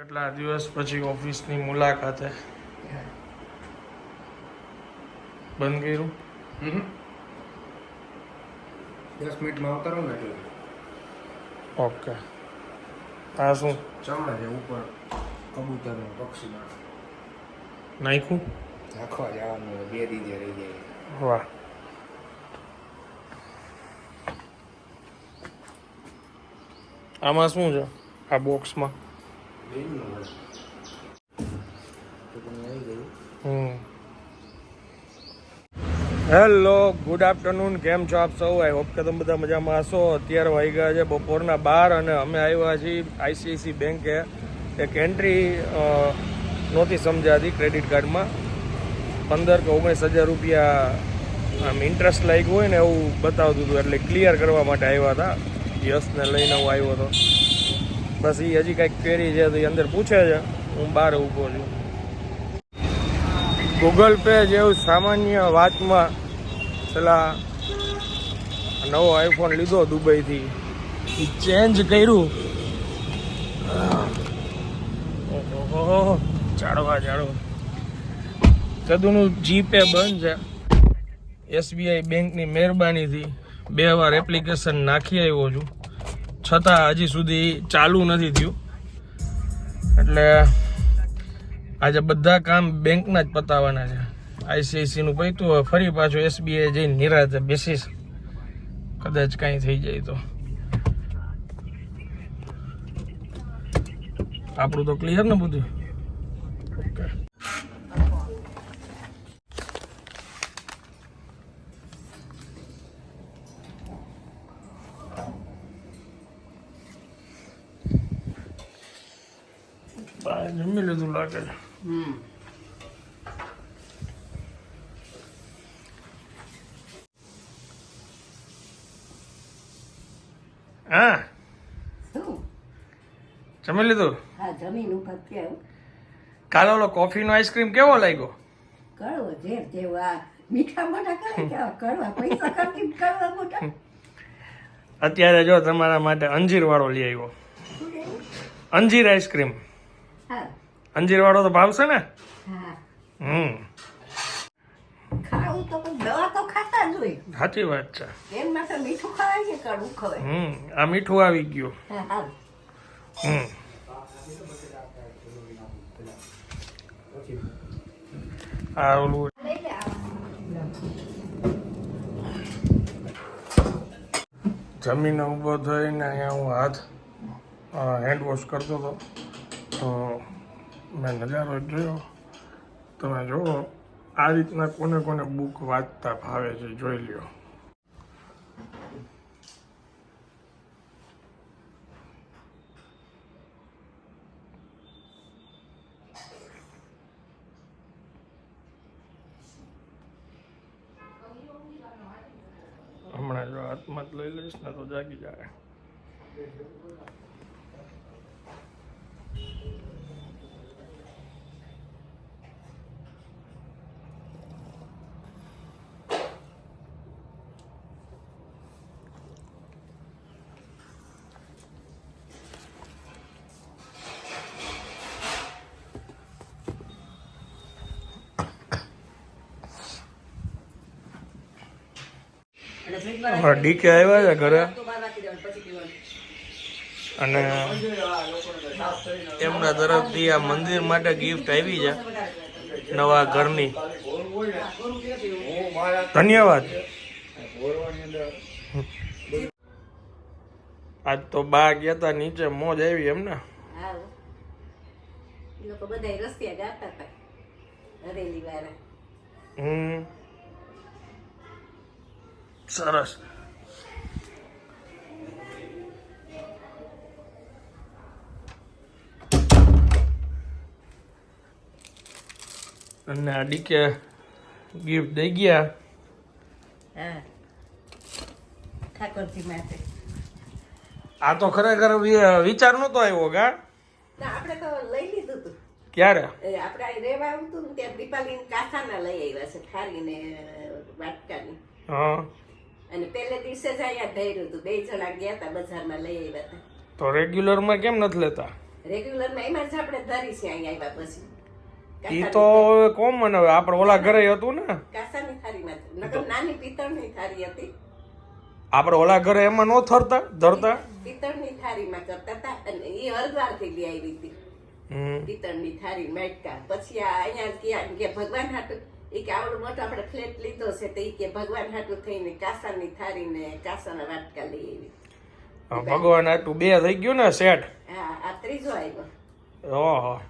કેટલા દિવસ પછી ઓફિસની મુલાકાતે? બંધ કર્યું. દસ મિનિટમાં ઉતારો ને એટલે. ઓકે. આ શું? ચમડા છે ઉપર કબૂતરનો પક્ષીનો. નાખ્યું? નાખવા જવાનું બે દીધે રહી જાય. વાહ. આમાં શું છે? આ બોક્સમાં હેલો ગુડ આફ્ટરનૂન કેમ છો આપ સૌ? આઈ હોપ કે તમે બધા મજામાં હશો. અત્યારે વાગી ગયા છે બપોરના બાર અને અમે આવ્યા છીએ આઈસીઆઈસી બેંકે એક એન્ટ્રી નહોતી સમજાતી ક્રેડિટ કાર્ડમાં પંદર કે ઓગણીસ હજાર રૂપિયા આમ ઇન્ટરેસ્ટ લાગ્યું હોય ને એવું બતાવતું હતું. એટલે ક્લિયર કરવા માટે આવ્યા હતા. યશને લઈને હું આવ્યો હતો. બસ એ હજી કાંઈક કેરી છે, તો એ અંદર પૂછે છે. હું બહાર ઊભો છું. ગૂગલ પે જેવું સામાન્ય વાતમાં પેલા નવો આઈફોન લીધો દુબઈથી. એ ચેન્જ કર્યું. ઓહો ચાળવા ચાળવા કદુનું જીપે બંધ છે. એસબીઆઈ બેંકની મહેરબાનીથી બે વાર એપ્લિકેશન નાખી આવ્યો છું. છતાં હજી સુધી ચાલુ નથી થયું. એટલે આજે બધા કામ બેંકના જ પતાવવાના છે. આઈસીઆઈસીનું પૈતું હવે ફરી પાછું એસબીઆઈ જઈને નિરાતે બેસીશ. કદાચ કાંઈ થઈ જાય તો. આપણું તો ક્લિયર ને બધું? જમી લીધું લાગે હા શું જમી લીધું હા જમીન ઉપર કાલે ઓલો કોફીનો આઈસ્ક્રીમ કેવો લાગ્યો કડવો ઝેર જેવું મીઠા મોટા કરે કડવા પૈસા ખર્ચી કડવા મોટા અત્યારે જો તમારા માટે અંજીર વાળો લઈ આવ્યો અંજીર આઈસ્ક્રીમ અંજીર વાળો તો ભાવશે ને? હમ. ખાવું તો દવા તો ખાતા જ હોય. સાચી વાત છે. એમ માટે મીઠું ખવાય કે કડવું ખવાય? હમ આ મીઠું આવી ગયું. હમ. આ ઓલું જમીન ઊભો થઈને અહીંયા હું હાથ હેન્ડ વોશ કરતો હતો. તો મેં નજારો જોયો. તમે જુઓ, આ રીતના કોને કોને બુક વાંચતા ભાવે છે, જોઈ લ્યો. હમણાં જો હાથમાં જ લઈ લઈશ ને તો જાગી જાય. ડીકે આવ્યા છે ઘરે. અને એમના તરફથી આ મંદિર માટે ગિફ્ટ આવી છે નવા ઘરની. ધન્યવાદ. આજ તો બા ગયા હતા નીચે મોજ આવી એમ ને. હા હો. એ લોકો બધા રસ્તિયા ગાતા હતા હરેલી વાળા. હમ. સરસ અને આ ડીકે ગિફ્ટ દઈ ગયા. હા. ઠાકોરજી માટે. આ તો ખરેખર વિચાર નતો આવ્યો ગા આપણે તો લઈ લીધું હતું ક્યારે? એ આપણે અહીં રહેવા આવતું ત્યાં દીપાલી કાથાના લઈ આવ્યા છે થાળીને વાટકાની. હા. અને પહેલે દિવસે જ અહીંયા ધૈર્યું હતું. બે જણા ગયા હતા બજારમાં લઈ આવ્યા હતા તો રેગ્યુલરમાં કેમ નથી લેતા? રેગ્યુલરમાં એમાં જ આપણે ધરી છે અહીંયા આવ્યા પછી. ઈ તો કોમન હવે આપણે ઓલા ઘરે હતું ને. કાસાની થારીમાં નકર નાની પિત્તળની થારી હતી. આપણે ઓલા ઘરે એમાં નો થરતા ધરતા? પિત્તળની થારીમાં કરતા હતા અને એ હરદ્વારથી લઈ આવી હતી. પિત્તળની થાળી મેટકા. પછી આ અહીંયા ગયા કે ભગવાન હાટું એ કે આવડો મોટો આપણે ફ્લેટ લીધો છે તો એ કે ભગવાન હાટું થઈને કાસાની થાળી ને કાસાના વાટકા લઈ આવી ભગવાન હાટું બે થઈ ગયું ને સેટ હા આ ત્રીજો આવ્યો ઓહો.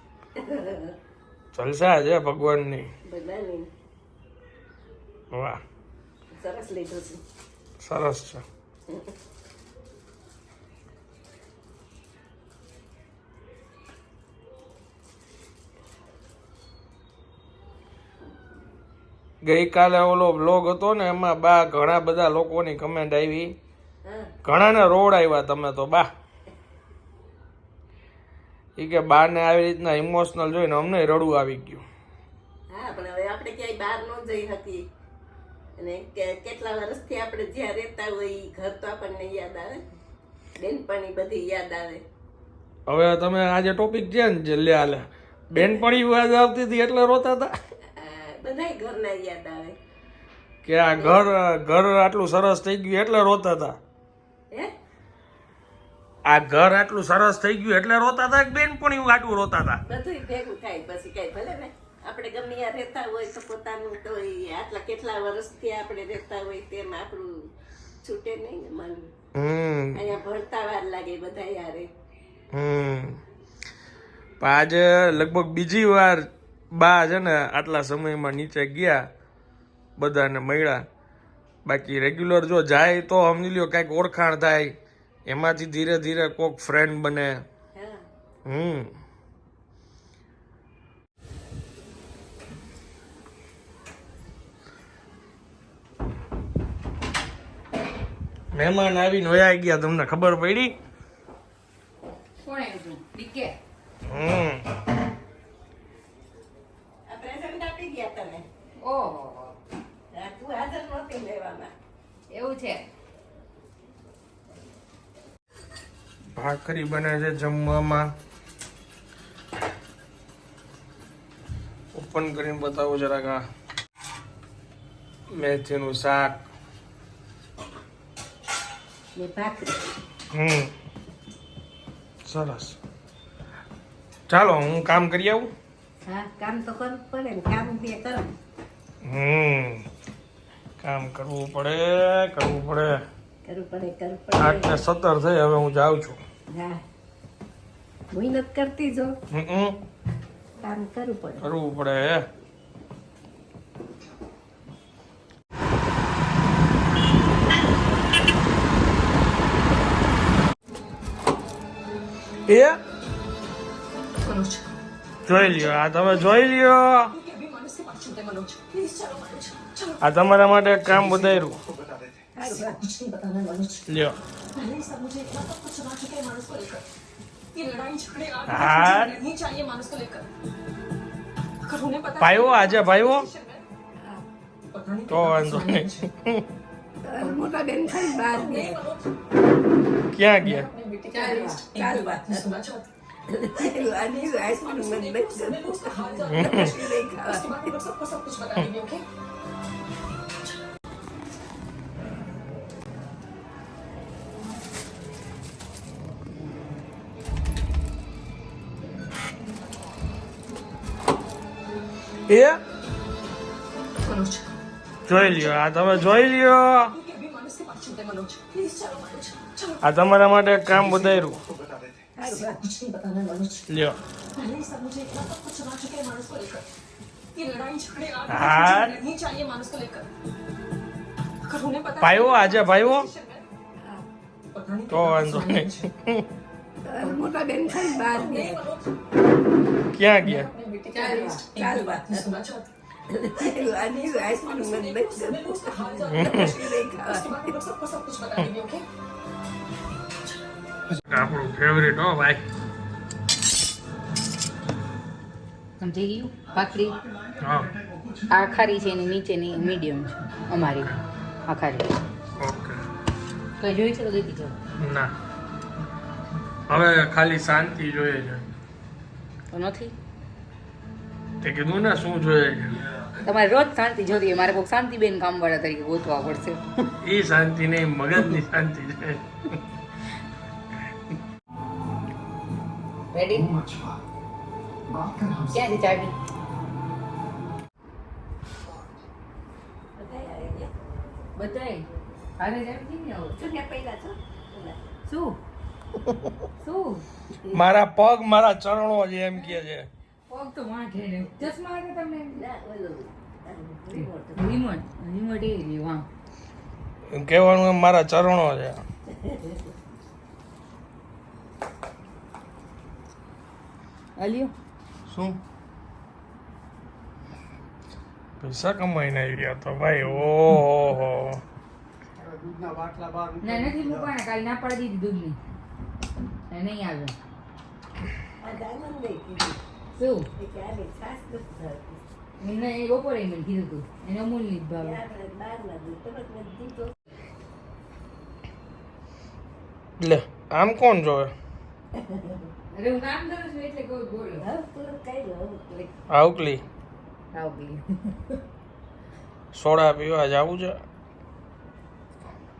જલસા છે ભગવાનની. બધાની. વાહ. સરસ લીધું છે. સરસ છે. ગઈકાલે ઓલો બ્લોગ હતો ને એમાં બા ઘણા બધા લોકોની કમેન્ટ આવી. ઘણાને રોડ આવ્યા તમે તો બા. એ કે બાને આવી રીતના ઇમોશનલ જોઈને અમને રડવું આવી ગયું. હા પણ હવે આપણે ક્યાંય બહાર ન જઈ હતી અને કેટલા વર્ષથી આપણે જ્યાં રહેતા હોય ઘર તો આપણને યાદ આવે. બેનપણી બધી યાદ આવે. હવે તમે આજે ટોપિક છે ને જે લે. બેનપણી યાદ આવતી હતી એટલે રોતા હતા. બધાય ઘરના યાદ આવે. કે આ ઘર ઘર આટલું સરસ થઈ ગયું એટલે રોતા હતા હે? આ ઘર આટલું સરસ થઈ ગયું એટલે રોતા હતા કે એવું આટલું રોતા હતા બધું ભેગું થાય પછી કઈ ભલે ને. આપણે ગમે ત્યાં રહેતા હોય તો પોતાનું તો આટલા કેટલા વર્ષથી આપણે રહેતા હોય તેમ આપણું છૂટે નહીં ને મન. હમ. અહીંયા ભણતા વાર લાગે બધા યારે. હમ. પાજ આજે લગભગ બીજી વાર બા છે ને આટલા સમયમાં નીચે ગયા બધાને મળ્યા. બાકી રેગ્યુલર જો જાય તો સમજી લ્યો કાંઈક ઓળખાણ થાય. એમાંથી ધીરે ધીરે કોક ફ્રેન્ડ બને. હમ. મહેમાન આવીને વયા ગયા તમને ખબર પડી? કોણે હમ આ પ્રેઝન્ટ આપી ગયા તને ઓહો હા, તું હાજર નહોતી લેવામાં એવું છે ભાખરી બને છે જમવામાં. ઓપન કરીને બતાવો જરાક આ મેથીનું શાક. હમ. સરસ. ચાલો હું કામ કરી આવું? હા કામ તો કરવું પડે ને કામ તે કરો. હમ. કામ કરવું પડે કરવું પડે. કરવું પડે કરવું આઠ ને પડે સત્તર થઈ હવે હું જાઉં છું. હા મહેનત કરતી જો. કામ કરવું પડે. કરવું પડે એ? જોઈ લ્યો આ તમે જોઈ લ્યો. આ તમારા માટે એક કામ વધાર્યું. લ્યો. ભાઈઓ આજે ભાઈઓ? તો વાંધો નહીં. મોટા બેન ખાલી બહાર ક્યાં ગયા? આઈસ્ક્રીમ એ? જોઈ લ્યો આ તમે જોઈ લ્યો. આ તમારા માટે એક કામ વધાર્યું. લ્યો. હા. ભાઈઓ આજે ભાઈઓ? તો વાંધો નહીં. ક્યાં બેન ક્યાં ગયા ચાલવા આની આઈસ્ક્રીમ મને નથી આપણું ફેવરેટ હો ભાઈ. સમજી ગયું? ભાખરી? હા. આ ખારી છે એની નીચેની મીડિયમ છે અમારી આ ખારી ઓકે. તો જોઈ છે તો દેતી જાઓ ના. હવે ખાલી શાંતિ જોઈએ છે. તો નથી? તે કીધું ને શું જોઈએ? તમારે રોજ શાંતિ જોતી હોય. મારે કોઈક શાંતિબેન કામવાળા તરીકે ગોતવા પડશે. એ શાંતિ નહીં મગજની શાંતિ છે. રેડી ચાવી? બધાય આવી ગયા. ચાવી કેમ આવો શું ને પહેલા છો? શું? શું? મારા પગ મારા ચરણો છે એમ કે છે. પગ તો વાંઠે ને ચશ્મા હતા તમને રિમોટ રિમોટ રિમોટ એ રહ્યું એમ કહેવાનું એમ મારા ચરણો છે. અલ્યો. શું? પૈસા કમાઈને આવી ગયા તો ભાઈ ઓહો. દૂધના બાટલા બહાર ના નથી મૂકવાના કાલે ના પાડી દીધી દૂધની. નહીં આવે. આ કીધું. શું. મને એ બપોરે મને કીધું હતું એને ભાવે લે આમ કોણ જોવે અરે હું કામ કરું છું એટલે બોલો આવકલી સોડા પીવા જવું છે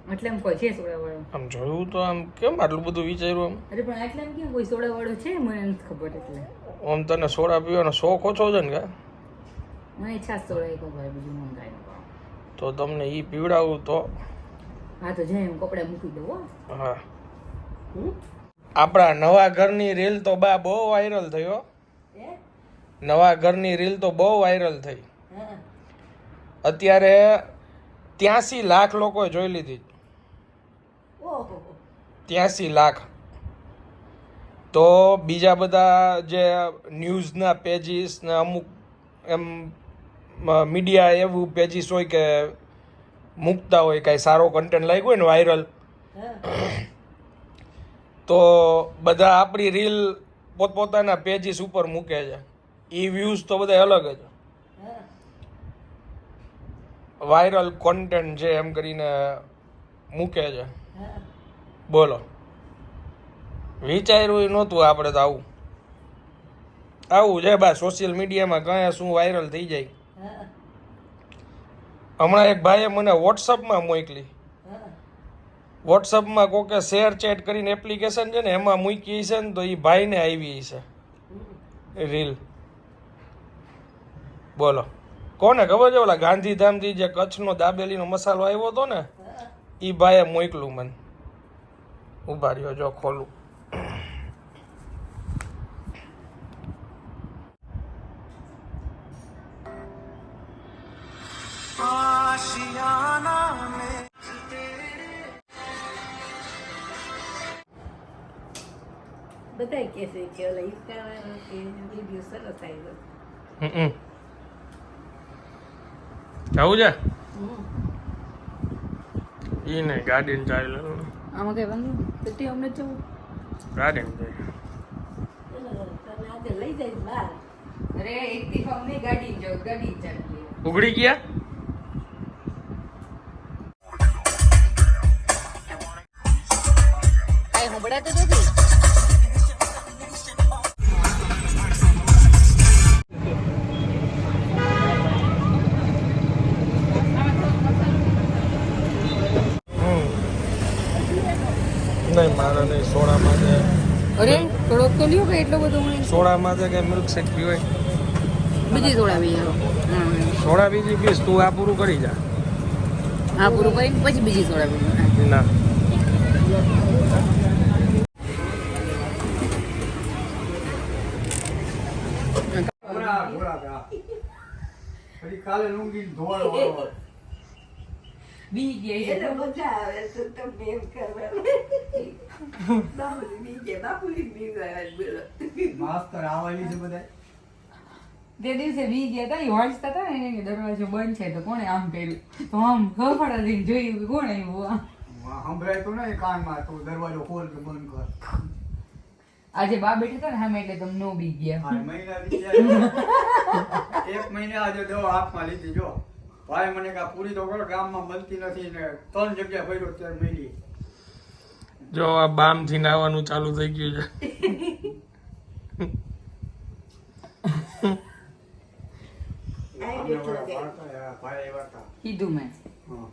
એટલે એમ કોઈ છે સોડા વાળો આમ જોયું તો આમ કેમ આટલું બધું વિચાર્યું અરે પણ એટલે એમ કેમ કોઈ સોડા વાળો છે? મને નથી ખબર એટલે. આમ આમ તને સોડા પીવાનો શોખ ઓછો છે ને કા? મને ઈચ્છા સોડા એક ભાઈ બીજું મને કાંઈ તો તમને ઈ પીવડાવું તો. હા તો જાય હું કપડા મૂકી દઉં હો. હા. આપણા નવા ઘરની રીલ તો બા બહુ વાયરલ થયો હે? નવા ઘરની રીલ તો બહુ વાયરલ થઈ. હા. અત્યારે ત્યાંસી લાખ લોકોએ જોઈ લીધી. ત્યાંસી લાખ. તો બીજા બધા જે ન્યૂઝના પેજીસ ને અમુક એમ મીડિયા એવું પેજીસ હોય કે મૂકતા હોય કાંઈ સારો કન્ટેન્ટ લાગ્યો હોય ને વાયરલ તો બધા આપણી રીલ પોતપોતાના પેજીસ ઉપર મૂકે છે. એ વ્યૂઝ તો બધા અલગ જ. વાયરલ કોન્ટેન્ટ છે એમ કરીને મૂકે છે. બોલો. વિચાર્યું નહોતું આપણે તો આવું. આવું છે બા સોશિયલ મીડિયામાં કયા શું વાયરલ થઈ જાય. હમણાં એક ભાઈએ મને વોટ્સઅપમાં મોકલી. વોટ્સઅપમાં કોકે શેર ચેટ કરીને એપ્લિકેશન છે ને એમાં મૂકી છે ને તો એ ભાઈને આવી છે. રીલ બોલો. કોને ખબર છે ઓલા ગાંધીધામથી જે કચ્છનો દાબેલીનો મસાલો આવ્યો હતો ને એ ભાઈએ મોકલું મને. ઊભા રહ્યો જો ખોલું. બધા કે છે કે ઓલા કે વીડિયો સરસ આવ્યો. હમ. જવું છે. ઈ નહીં ગાડીને ચાલે આમાં કઈ વાંધો તો અમને જવું. ગાડીને જાય. લઈ જાય બહાર અરે એક અમને ગાડી જાવ ગાડી ચાલીએ ઉઘડી ગયા? કાઈ સંભળાતું નથી તો લ્યો કે એટલો બધો સોડામાં છે કે મિલ્ક શેક પીવાય? બીજી સોડા બી હા સોડા બીજી પીસ તું આ પૂરું કરી જા. આ પૂરું કરીને પછી બીજી સોડા બી ના. કાલે લુંગી બી ગયા એટલે મજા આવે તો તમે એમ કરવાનું. બોલો માસ્તર આવેલી છે તે દિવસે વી ગયા હતા એ વાંચતા હતા ને એને દરવાજો બંધ છે તો કોણે આમ કર્યું? તો આમ ખફડા દઈને જોયું કે કોણ આવ્યું સંભળાય તો ને કાનમાં તો દરવાજો ખોલ કે બંધ કર આજે બા બેઠા હતા ને સામે એટલે તમે નો બી ગયા. એક મહિને આજે દવા હાથમાં લીધી જો. ભાઈ મને કા પૂરી તો કરો, ગામમાં મળતી નથી ને ત્રણ જગ્યા ભર્યો ત્યારે મળી જો આ બામથી નાવાનું ચાલુ થઈ ગયું છે. કીધું મેં હા.